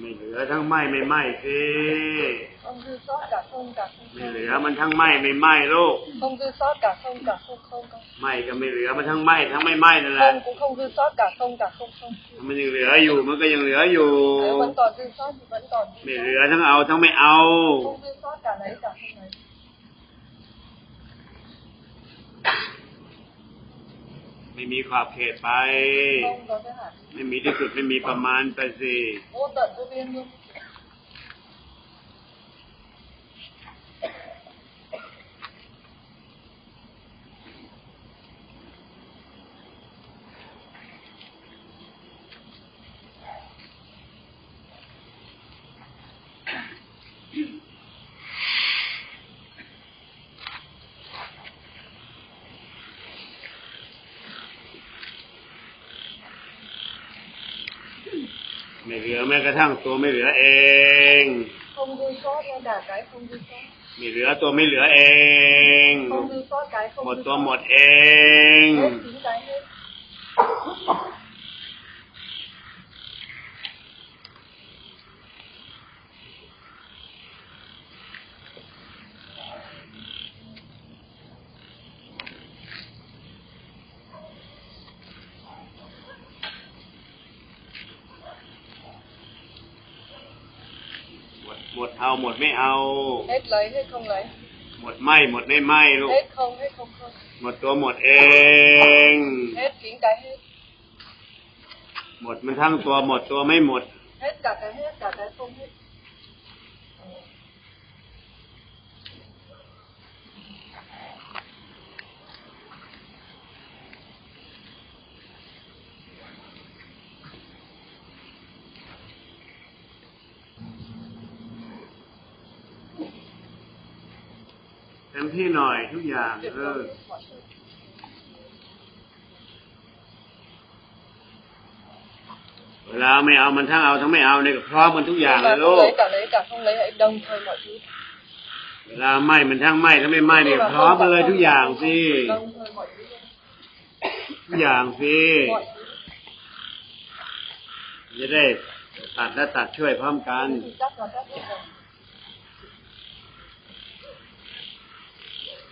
ไม่เหลือทั้งไหม้ไม่ไหม้สิ không dư sót cả không cả không ไม่เหลือมันทั้งไหม้ไม่ไหม้ลูก không dư sót cả không cả không không không ไหม้ก็ไม่เหลือมันทั้งไหม้ทั้งไม่ไหม้นั่นแหละ không cũng không dư sót cả không cả không không มันยังเหลืออยู่มันก็ยังเหลืออยู่ Nếu vẫn còn dư sót thì vẫn còn ไม่เหลือทั้งเอาทั้งไม่เอา không dư sót cả lấy cả không lấy ไม่มีขอบเขตไป không có cái hạn ไม่มีที่สุดไม่มีประมาณไปสิ เหลือแม้กระทั่งตัวไม่เหลือเอง không dư sót ngay cả cái không dư sót ไม่เหลือตัวไม่เหลือเอง không dư sót cái หม không ด dư ตัว sót หมดเอง hết chín cái hết หมดหมดเอาหมดไม่เอา hết lấy hết không lấy หมดไหมหมดไม่ไหมลูก hết không hết không không หมดตัวหมดเอง hết chín cái hết หมดมันทั้งตัวหมดตัวไม่หมด hết cả cái hết cả cái không hết เต็มที่หน่อยทุกอย่างเออเวลาไม่เอามันทั้งเอาทั้งไม่เอาเนี่ยก็พร้อมกันทุกอย่างเลยลูก cả lấy cả không lấy đồng thời mọi thứ เวลาไหมมันทั้งไหมทั้งไม่ไหมเนี่ยพร้อมกันเลยทุกอย่างสิ đồng thời mọi thứ ทุกอย่างสิ mọi thứ จะได้ตัดและตัดช่วยพร้อมกัน thì chắc là các hết rồi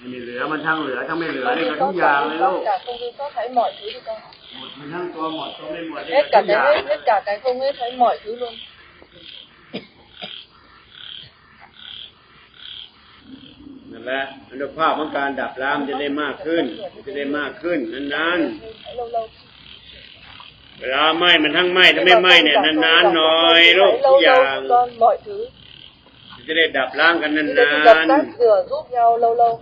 ไม่มีเหลือมันทั้งเหลือทั้งไม่เหลือนี่ก็ทุกอย่างเลยลูก cả không dư sót hãy mọi thứ đi con หมดมันทั้งตัวหมดตัวไม่หมดนี่ hết ก็ cả ทุกอ cái ย่าง hết hết cả cái không hết hãy mọi thứ luôn นั่นแหละอนุภาพของการดับล้างจะได้มากขึ้นจะได้มากขึ้นนาน hãy lâu lâu ๆเวลาไหมมันทั้งไหมทั้งไม่ไหมเนี่ยนานๆหน่อยลูก hãy ทุก lâu อย่าง lâu con mọi thứ จะได้ดับล้างกันนา Thì đây thì dập น tắt rửa giúp nhau lâu lâu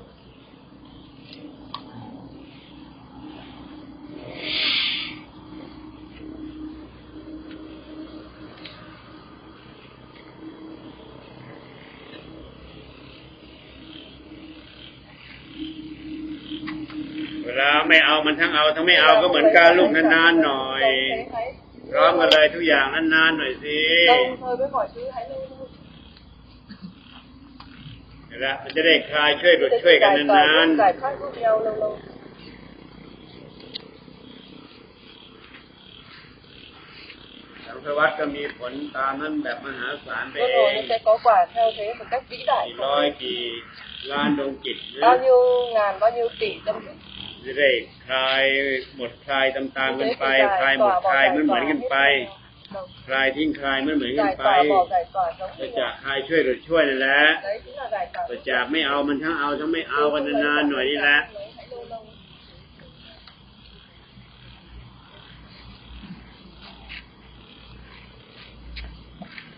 ๆเวลาไม่เอามันทั้งเอาทั้งไม่เอาก็เหมือนกันลูกนานๆหน่อย Đồng พร้อมกันเลยทุกอย่างนานๆหน่อยสิ thời với mọi thứ hãy lâu lâu นั่นแหละมันจะได้คลายช่วยหลุด Để ช่วยกัน giải นาน tỏa, giải thoát giúp nhau lâu lâu ๆสังสวัสดิ์ก็มีผลตามนั้นแบบมหาศาลไป Luân เอ hồi ง nó sẽ có quả theo thế một cách vĩ đại กี่ร้อยกี่ล้านดวงจิตนะ bao nhiêu ngàn bao nhiêu tỷ tâm thức จะได้คลายหมดคลายตามๆกัน Thế ไป thì คลาย giải หมด tỏa ค bỏ ลาย giải เหมือนเหมือน tỏa กัน hết ไป nhau. Đồng. คลายทิ้งคลายเหมือนเหมือนกัน giải ไป tỏa bỏ giải tỏa giống ก็ như จะ nhau. คลายช่วยหลุดช่วยนั่นแหละ đấy chính là giải tỏa ก็จะไม่เอามันทั้งเอาทั้งไม่เอากันนานๆหน่อยนี่แหละ hãy lâu lâu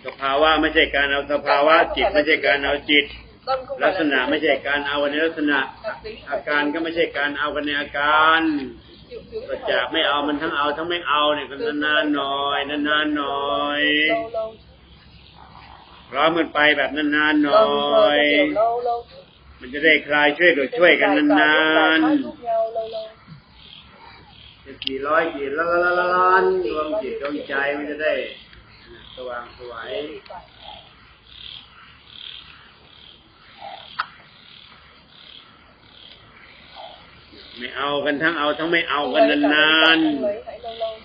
สภาวะไม่ใช่การเอาสภาวะจิตไม่ใช่การเอาจิต tâm không ลักษณะไม่ใช่การเอาในลักษณะ อาการก็ไม่ใช่การเอากันในอาการก็จะไม่เอามันทั้งเอาทั้งไม่เอาเนี่ยก็นานๆหน่อยนานๆหน่อยร้อมกันไปแบบนานๆหน่อย มันจะได้คลายช่วยหลุดช่วยกันนานๆ giúp nhau lâu lâu ๆจะกี่ร้อยกี่ล้านล้านดวงจิตดวงใจมันจะได้สว่างสวย ไม่เอากันทั้งเอาทั้งไม่เอากันนานๆ lấy, hãy lâu lâu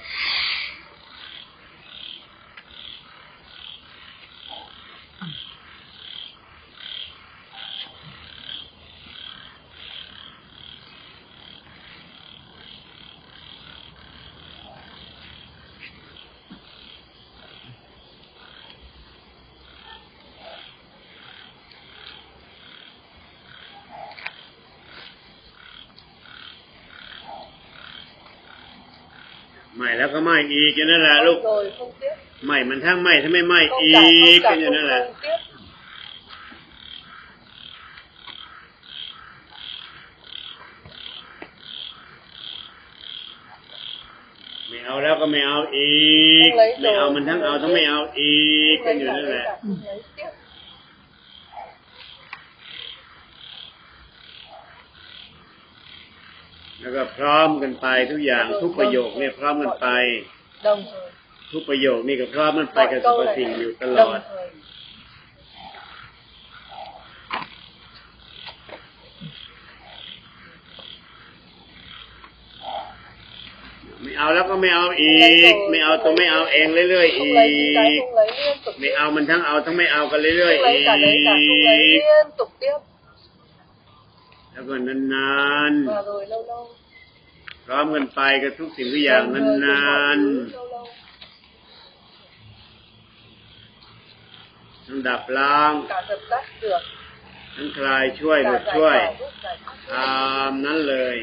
ไม่แล้วก็ไม่อีกอย่างนั้นแหละลูก rồi không tiếp ไม่มันทั้งไม่ถ้าไม่ไม่ không อี cả ก không ก็ cả อย่างนั้น không แหละ không tiếp ไม่เอาแล้วก็ไม่เอาอีก không lấy ไม่ rồi เอามันทั้งเอาทั้งไม่เอาอีก không ก็ lấy อยู่ cả นั่นแห lấy ละ cả không lấy tiếp แล้วก็พร้อมกันไปทุกอย่างทุกประโยคเนี่ยพร้อมกันไป đồng thời ทุกประโยคนี่ก็พร้อมมันไปกับ Chọn สรร câu พ này สิ่งอยู่ตลอ đồng ด thời ไม่เอาแล้วก็ไม่เอาอีก ไม่เอาต้องไม่เอาเองเรื่อยๆอี không lấy những cái ก không lấy liên tục ไม่ tiếp เอามันทั้งเอาทั้งไม่เอากันเรื่อย không ๆอี lấy cả lấy cả không lấy ก liên tục tiếp แล้วก็นาน và rồi lâu lâu ๆพร้อมกันไปกับทุกสิ่งทุกอย่าง đồng thời cùng นาน mọi thứ lâu lâu ๆทั้งดับล้าง cả dập tắt được ทั้งคลายช่วยหลุ cả ด giải ช่วย tỏa giúp giải thoát ตามนั้นเลย